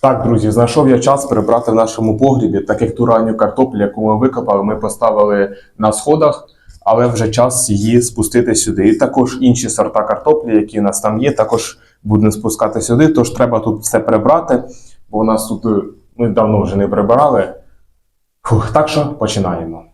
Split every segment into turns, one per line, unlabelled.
Так, друзі, знайшов я час прибрати в нашому погрібі, так як ту ранню картоплю, яку ми викопали, ми поставили на сходах, але вже час її спустити сюди. І також інші сорта картоплі, які у нас там є, також будемо спускати сюди. Тож треба тут все прибрати, бо у нас тут е, ми давно вже не прибирали. Фух, так що починаємо.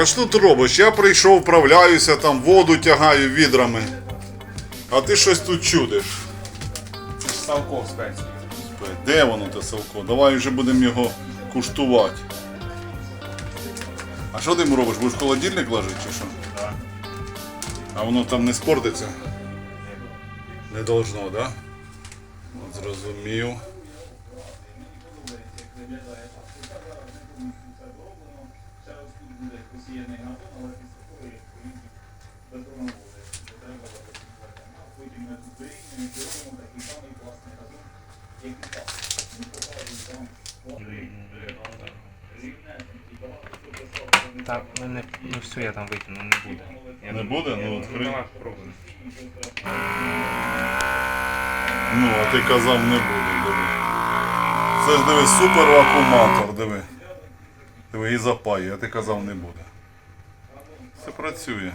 А що ти робиш? Я прийшов, вправляюся, там воду тягаю відрами. А ти щось тут чудиш.
Салко спеції.
Де воно те Савко? Давай вже будемо його куштувати. А що ти йому робиш? Будеш в холодильник ложити чи що?
Так.
А воно там не спортиться? Не должно, так? Да? От Зрозумів.
Так, ну не ну все, я там викину, не буде. Я
Не буде? Ну, відкрий. Ну, а ти казав не буде, диви. Це ж диви супер вакууматор, диви. Диви, і запає, а ти казав не буде. Це працює.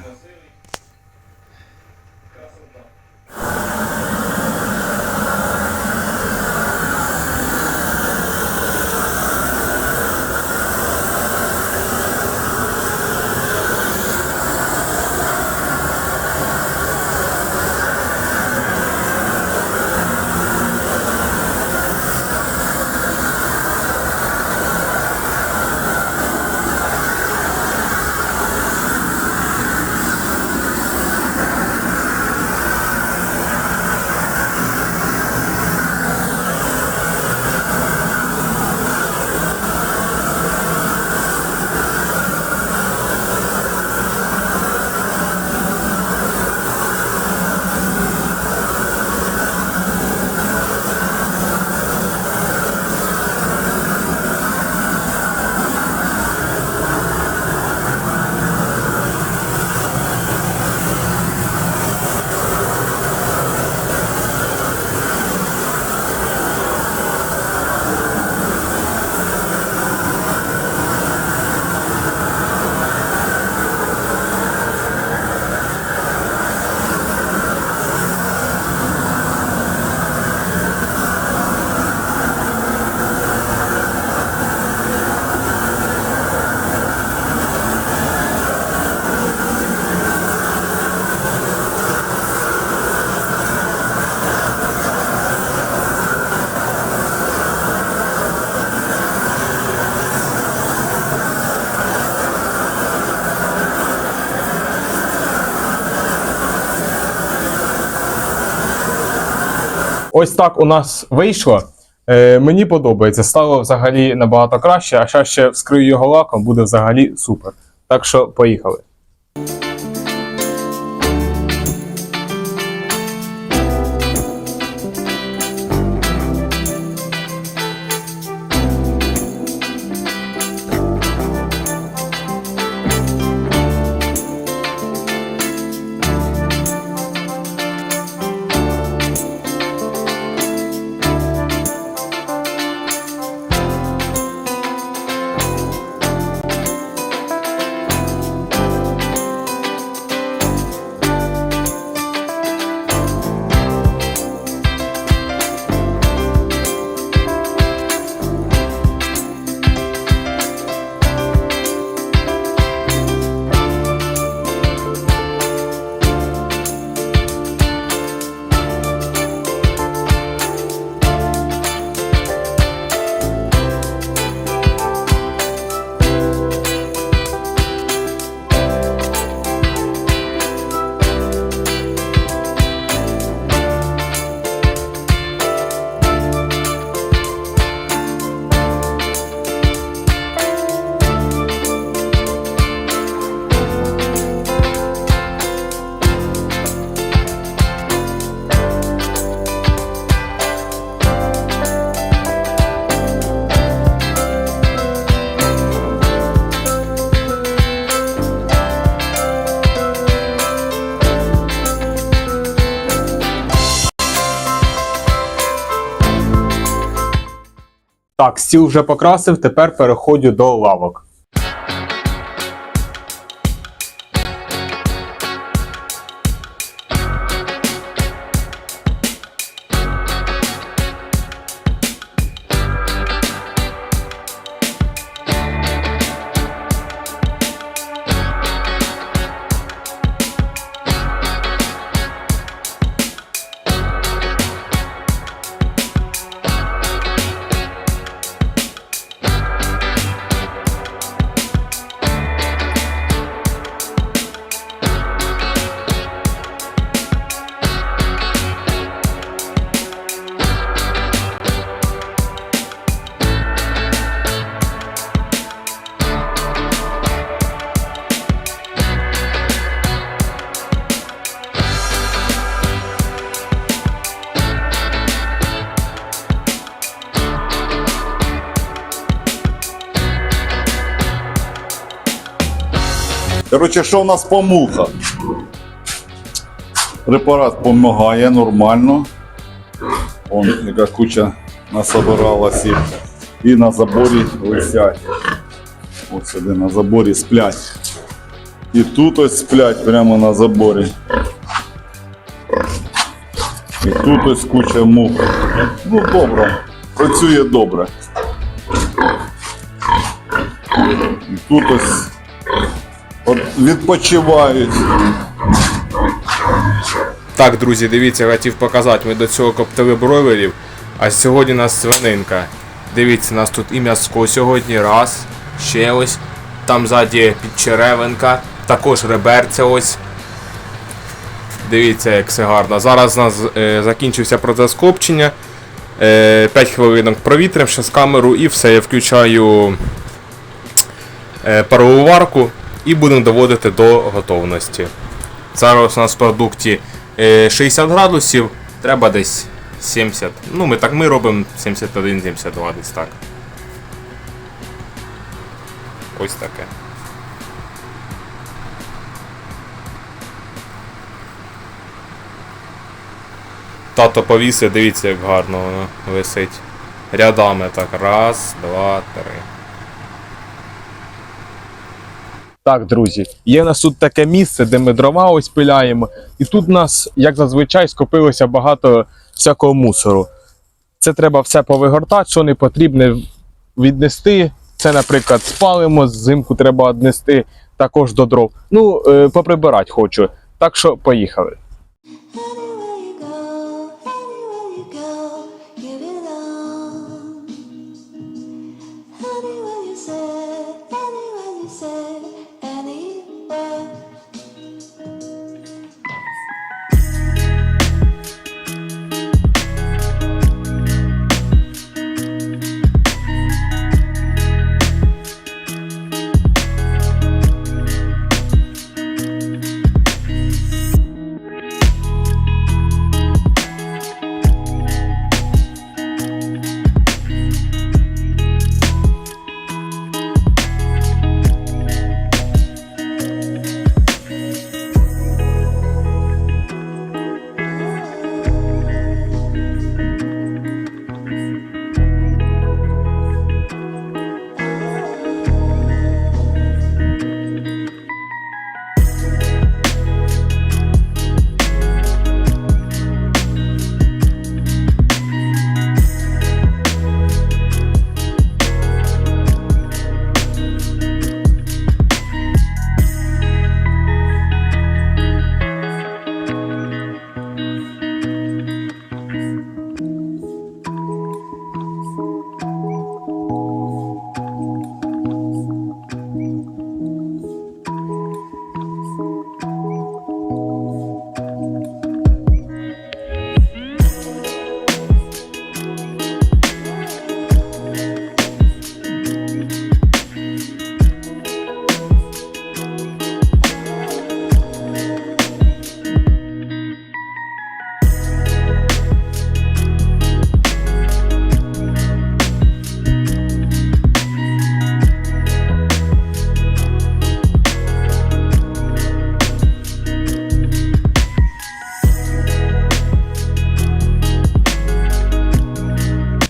Ось так у нас вийшло. Е, мені подобається, стало взагалі набагато краще, а ще ще вскрию його лаком, буде взагалі супер. Так що поїхали. Так, стіл вже покрасив, тепер переходжу до лавок.
Коротше, що в нас по мухах? Препарат допомагає нормально. Вон, яка куча насобиралась і, і на заборі висять. Ось сюди на заборі сплять. І тут ось сплять прямо на заборі. І тут ось куча мух. Ну добре, працює добре. І тут ось Відпочивають.
Так, друзі, дивіться, хотів показати. Ми до цього коптили бройлерів, а сьогодні у нас свининка. Дивіться, у нас тут і м'яско сьогодні. Раз, ще ось. Там ззаді підчеревинка, також реберця ось. Дивіться, як все гарно. Зараз у нас е, закінчився процес копчення. Е, 5 хвилинок провітрим, ще з камеру і все. Я включаю е, парову варку і будемо доводити до готовності. Зараз у нас в продукті е, 60 градусів, треба десь 70. Ну, ми так ми робимо 71-72 десь так. Ось таке. Тато повісив, дивіться, як гарно воно висить. Рядами так. Раз, два, три.
Так, друзі, є у нас тут таке місце, де ми дрова ось пиляємо, і тут у нас, як зазвичай, скопилося багато всякого мусору. Це треба все повигортати, що не потрібно віднести. Це, наприклад, спалимо, взимку треба віднести також до дров. Ну, е, поприбирати хочу. Так що поїхали.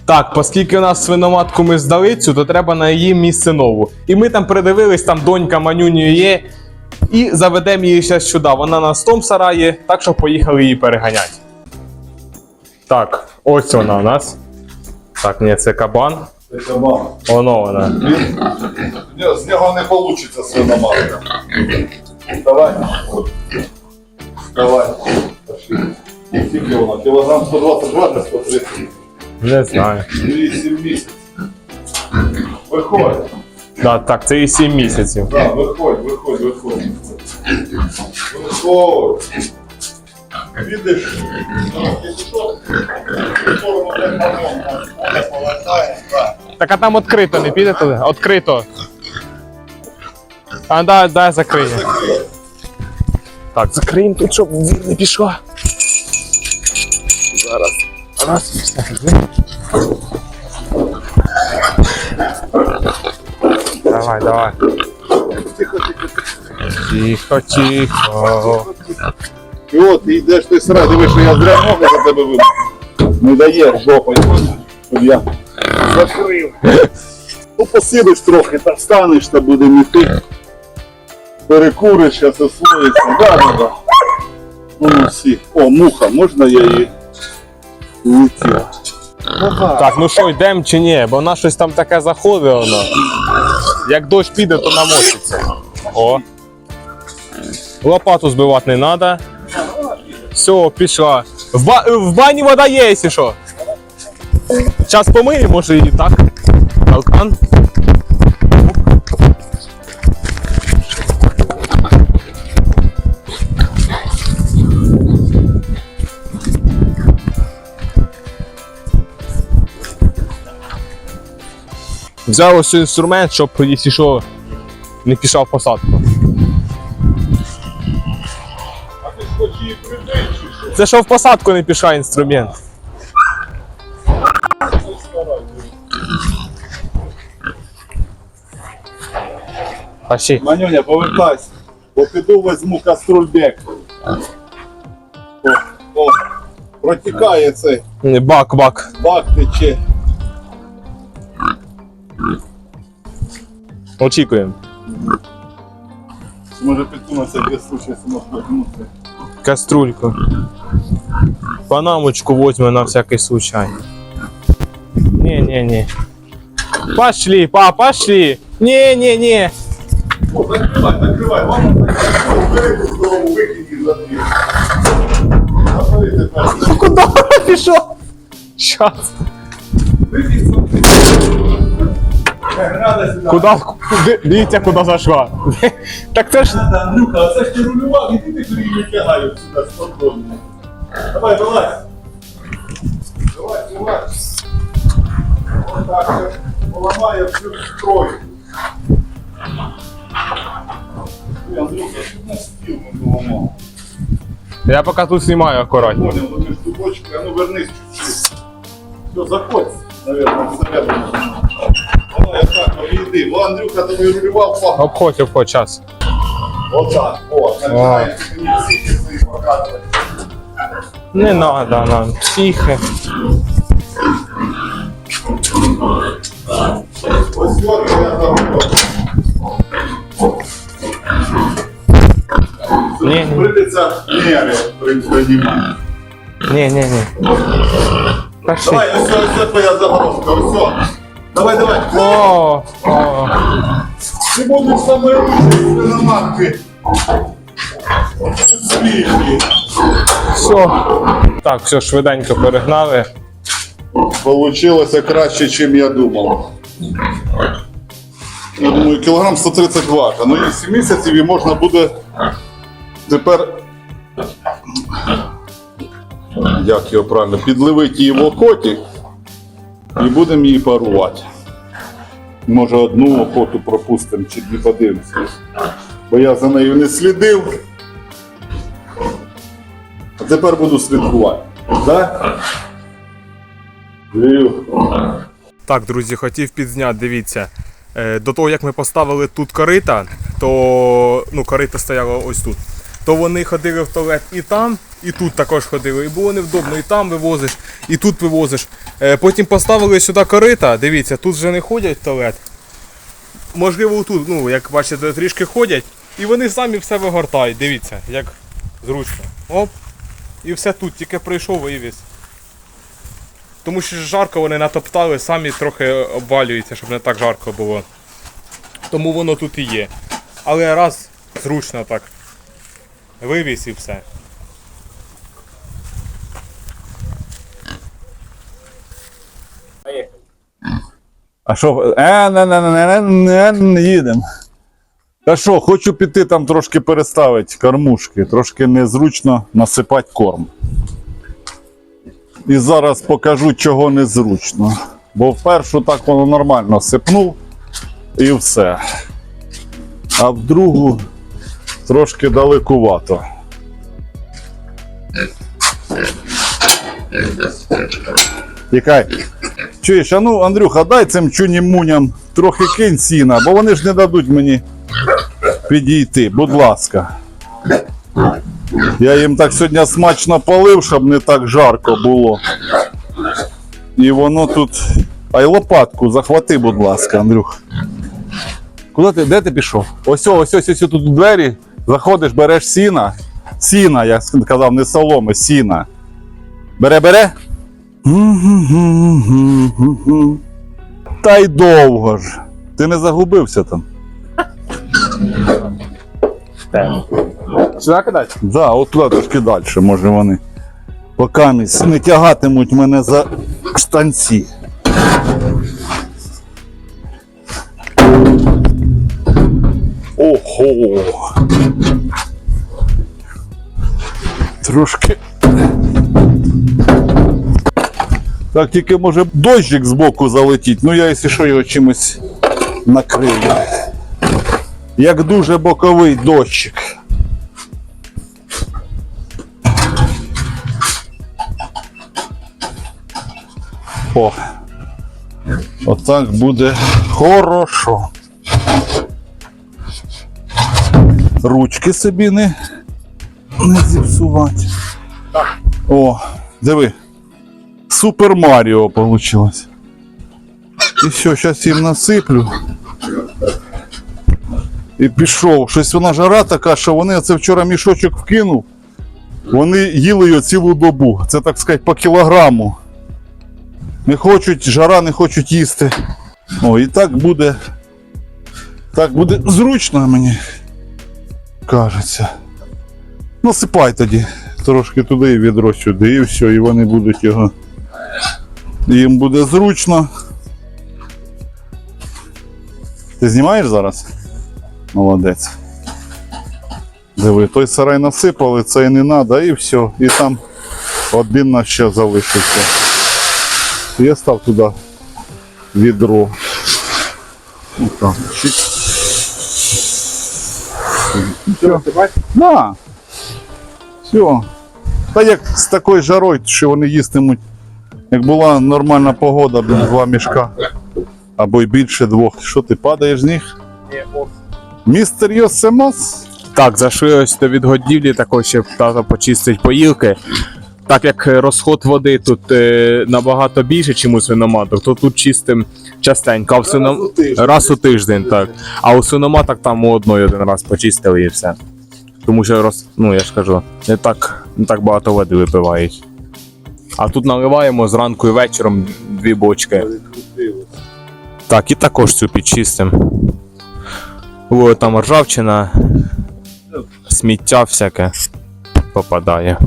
Так, оскільки у нас свиноматку ми здали цю, то треба на її місце нову. І ми там придивились, там донька манюню є. І заведемо її ще сюди. Вона на том сараї, так що поїхали її переганяти. Так, ось вона у нас. Так, ні, це кабан.
Це кабан.
Воно вона.
Ні, з нього не вийде свиноматка. Давай. Давай. Скільки вона? Кілограм 122 чи 130?
Не знаю.
8 місяців. Виходь.
Да, так, це і 7 місяців.
Да, виходь, виходь, виходь. Виходь. Видиш? Так.
А там відкрито, не піде туди? Відкрито. А да, дай закриє. Так, закриємо тут, щоб не пішла. Раз. Давай, давай. Тихо, тихо. Тихо, тихо.
І от, ти йдеш ти сразу, дивиш, я зря ноги за тебе вибив. Не даєш жопою, щоб я закрив. Ну посидиш трохи, та встанеш та будемо йти. Перекуриш, зараз освоїться. Да, да, да. Ну, всі. О, муха, можна я її летіла?
Так, ну що, йдемо чи ні? Бо вона щось там таке заходить воно. Як дощ піде, то намочиться. О. Лопату збивати не треба. Все, пішла. В, ба- в бані вода є, якщо що. Час помиємо, може і так. Алкан. Взяв ось інструмент, щоб, якщо що, не пішов посадку. Це що в посадку не пішов інструмент. Пошли.
Манюня, повертайся. Бо піду візьму каструльбек. О, о, протікає цей
Бак, бак.
бак тече.
Очікуємо.
Може підсунутися без случая самостоятельности.
Каструльку. Панамочку возьмем на всякий случай. Не-не-не. Пошли, па, пошли. Не-не-не.
О, закривай, закривай, мама закривай. Бери ту здорову, викинь її за двір. Забери тепер.
Куда пішов? Щас.
Викинь
Куда? Ди- Дивіться, куди зайшла. Так це ж.
Андрюха, оце ж ти рулював, іди ти сюди не тягають сюди спокійно. Давай, вилазь. Давай, вилазь. Отак, поламає всю строю. Ой, Андрюха, що на стіл не поламав?
Я поки тут знімаю акуратно.
Понял, вот между точкой, а ну вернись чуть-чуть. Все, заходь, наверное, всередину. Давай, отак, обійди. Бо Андрюха тобі рулював пахне.
Обходь, обходь, час.
Отак, о, починаєш мені всі свої показувати.
Не надо нам. Тихо.
Ось сьогодні я заготовлю.
Ні, ні.
Прийдеться міри приймати.
Не-не-не. Пошли.
Давай, ось ось це твоя загородка, ось все. Давай, давай.
О, о.
Будеш саме ручки на матки. Свіжі.
Все. Так, все, швиденько перегнали.
Получилося краще, ніж я думав. Я думаю, кілограм 130 вата. Ну і 7 місяців і можна буде тепер. Як його правильно? Підливити її в охоті і будемо її парувати. Може одну охоту пропустимо чи дві подивимося. Бо я за нею не слідив. А тепер буду слідкувати. Так?
Так, друзі, хотів підзняти, дивіться. Е, До того, як ми поставили тут корита, то ну, корита стояло ось тут.
То вони ходили в туалет і там, і тут також ходили. І було невдобно, і там вивозиш, і тут вивозиш. Е, потім поставили сюди корита. Дивіться, тут вже не ходять в туалет. Можливо, тут, ну, як бачите, трішки ходять, і вони самі все вигортають. Дивіться, як зручно. Оп. І все тут, тільки прийшов вивіз. Тому що жарко вони натоптали, самі трохи обвалюються, щоб не так жарко було. Тому воно тут і є. Але раз зручно так. Вивіз і все.
А що, е, не, не, не, не, не, не їдемо. А що, хочу піти там трошки переставити кормушки, трошки незручно насипати корм. І зараз покажу, чого незручно. Бо в першу так воно нормально сипнув і все. А в другу трошки далекувато. Тікай. Чуєш, а ну, Андрюха, дай цим чунімуням трохи кинь сіна, бо вони ж не дадуть мені підійти, будь ласка. Я їм так сьогодні смачно полив, щоб не так жарко було. І воно тут. Ай лопатку захвати, будь ласка, Андрюх. Куди ти? Де ти пішов? Ось, ось, ось, ось тут двері. Заходиш, береш сіна. Сіна, я сказав, не соломи, сіна. Бере, бере. Та й довго ж. Ти не загубився там.
Сюди кидати?
Да, от туди трошки далі, може вони. Поки місь не тягатимуть мене за штанці. Ого. Трошки. Так тільки може дощик збоку залетіть, ну я, якщо що, його чимось накрию. Як дуже боковий дощик. О. Отак буде хорошо. Ручки собі не, не зіпсувати. О, диви. Супер Маріо вийшло. І все, зараз їм насиплю. І пішов. Щось вона жара така, що вони це вчора мішочок вкинув. Вони їли його цілу добу. Це так сказати по кілограму. Не хочуть, жара не хочуть їсти. О, і так буде. Так буде зручно мені. Кажеться. Насипай тоді. Трошки туди і відро сюди, і все, і вони будуть його. Їм буде зручно. Ти знімаєш зараз? Молодець. Диви, той сарай насипали, цей не треба, і все. І там один на ще залишився. Я став туди відро. Отак. Все. Да. Все. Та як з такою жарою, що вони їстимуть. Як була нормальна погода, блін, два мішка. Або й більше двох. Що ти падаєш з них? Містер Йосемас?
Так, зашилось до відгодівлі, також ще тато почистить поїлки. Так як е, розход води тут е, набагато більше, ніж у свиноматок, то тут чистим частенько. А в свином...
Раз у тиждень.
раз у тиждень, так. А у свиноматок там у одної один раз почистили і все. Тому що роз... ну я ж кажу, не так, не так багато води випивають. А тут наливаємо зранку і вечором дві бочки. Так, і також цю підчистимо. О, там ржавчина, сміття всяке попадає.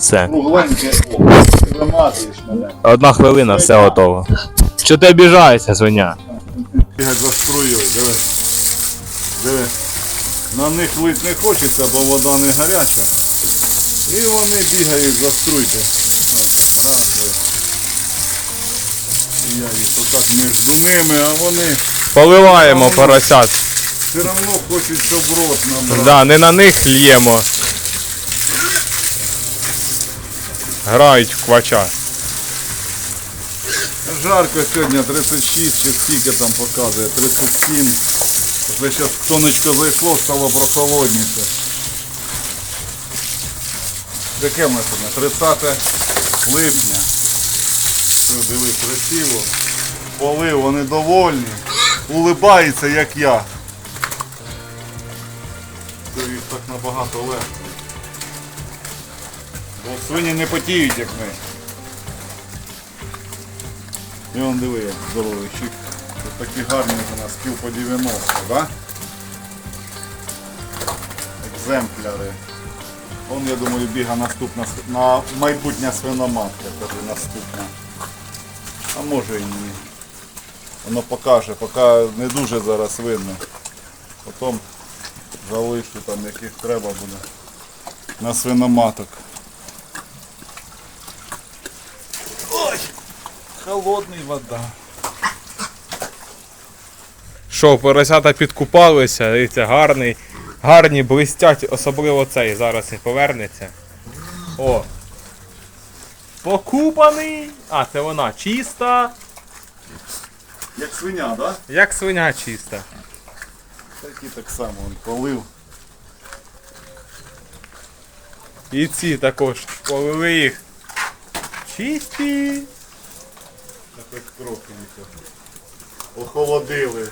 Все.
Кругленьке. Вимазуєш мене.
Одна хвилина, все готово. Що ти обіжаєшся, свиня?
Бігать за струєю, диви. Диви. На них лить не хочеться, бо вода не гаряча. І вони бігають за струйки. Раз, диви. І Я їх отак між ними, а вони
Поливаємо поросят.
все одно хочуть, щоб рот набрав.
Да, не на них л'ємо. Грають в квача.
Жарко сьогодні 36, чи скільки там показує, 37. Вже зараз сонечко зайшло, стало прохолодніше. Яке в сьогодні? 30 липня. Все, дивись, красиво. Поли, вони довольні. Улибаються, як я. Їх так набагато легко. Бо свині не потіють, як ми. І он диви, як здоровий чик. Тут такі гарні у нас кіл по 90, да? Екземпляри. Он, я думаю, біга наступна на майбутня свиноматка, каже наступна. А може і ні. Воно покаже, поки не дуже зараз видно. Потім залишу там, яких треба буде. На свиноматок. Холодний вода.
Що, поросята підкупалися, дивіться, гарний, гарні блистять, особливо цей, зараз він повернеться. О. Покупаний! А, це вона чиста,
Як свиня, да?
як свиня чиста.
Так і так само він полив.
І ці також полили їх. Чисті.
Так трохи їх охолодили.